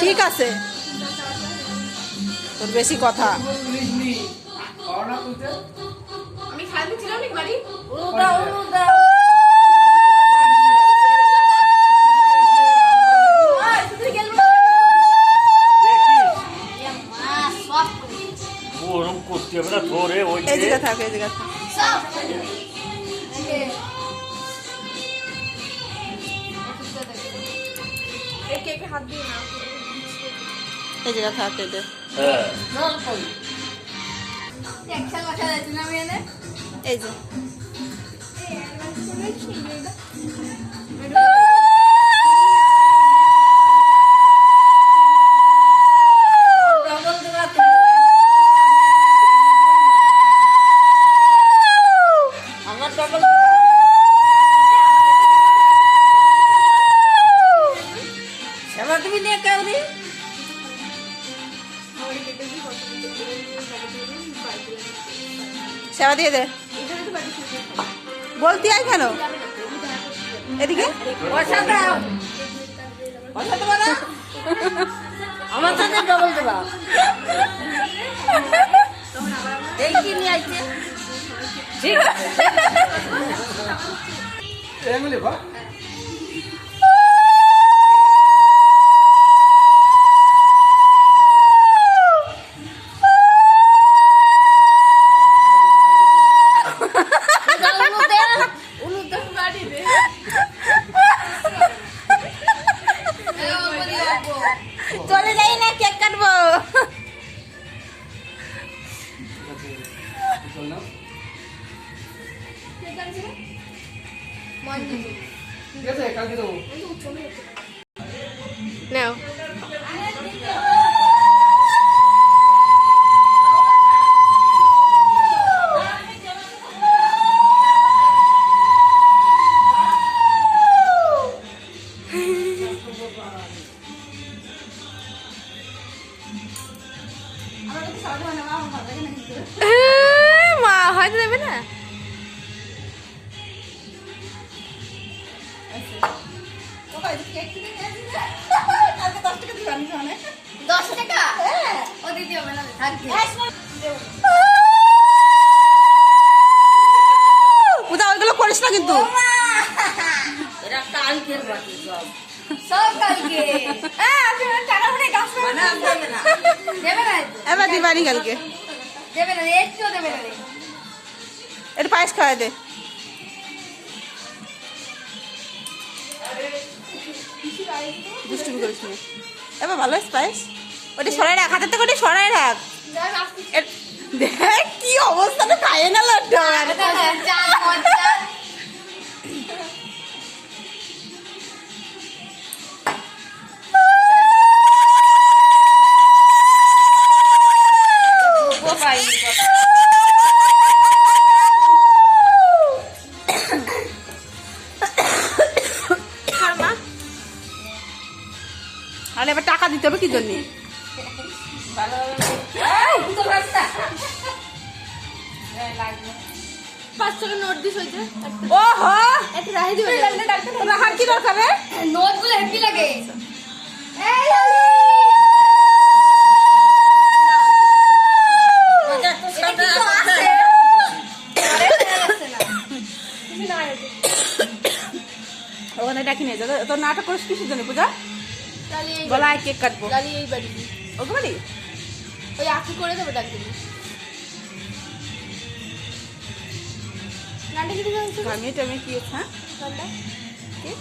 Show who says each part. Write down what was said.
Speaker 1: ঠিক আছে। তোর বেশি কথা।
Speaker 2: ওরম করতে হবে না ধরে ওই
Speaker 1: জায়গা থাক এই জায়গা থাক
Speaker 3: কেকে হাত দিয়ে না
Speaker 1: এই জায়গা থাক এই যে।
Speaker 2: হ্যাঁ।
Speaker 1: এই যে।
Speaker 4: সেবা
Speaker 1: দিয়ে দে। বলতি আয় কেন? এদিকে।
Speaker 4: পয়সা দাও পয়সা দেবো না আমার সাথে ডবল দেবা। এই কি নিয়ে আসছে ঠিক আছে
Speaker 1: চলে যাই না কেক কাটবো। নাও। মা হয়তো দেবে না।
Speaker 4: দশ টাকা? ও দিদি হবে না থাকবে
Speaker 1: ওইগুলো করিস না কিন্তু।
Speaker 4: এরা কালকের বাকি সব। সব কালকে। টাকা মানে গাছ না। দেবে না
Speaker 1: এবার দিবানি কালকে।
Speaker 4: দেবে না একটু দেবে না রে।
Speaker 1: পায়েস খাওয়াই দে। দুষ্টুমি করিস না এবার ভালো পায়েস? ওটা সরাই রাখ হাতের থেকে ওটা সরাই রাখ। দেখ কি অবস্থাটা খায় না লড্ডু। আর এবার টাকা দিতে হবে কি জন্য? রাখার কি দরকার
Speaker 4: নোটগুলো হেপি লাগে।
Speaker 1: ওখানে ডাকি নিয়ে যাবে তোর নাটক করিস কিসের জন্য পূজা? গলায় কেক কাটবো।
Speaker 3: তাহলে এই বাড়ি
Speaker 1: ওকে বাড়ি?
Speaker 3: ওই আঁকি করে দেবে ডাক দিবি
Speaker 1: ঘামিয়ে টামিয়ে কি হ্যাঁ? কি?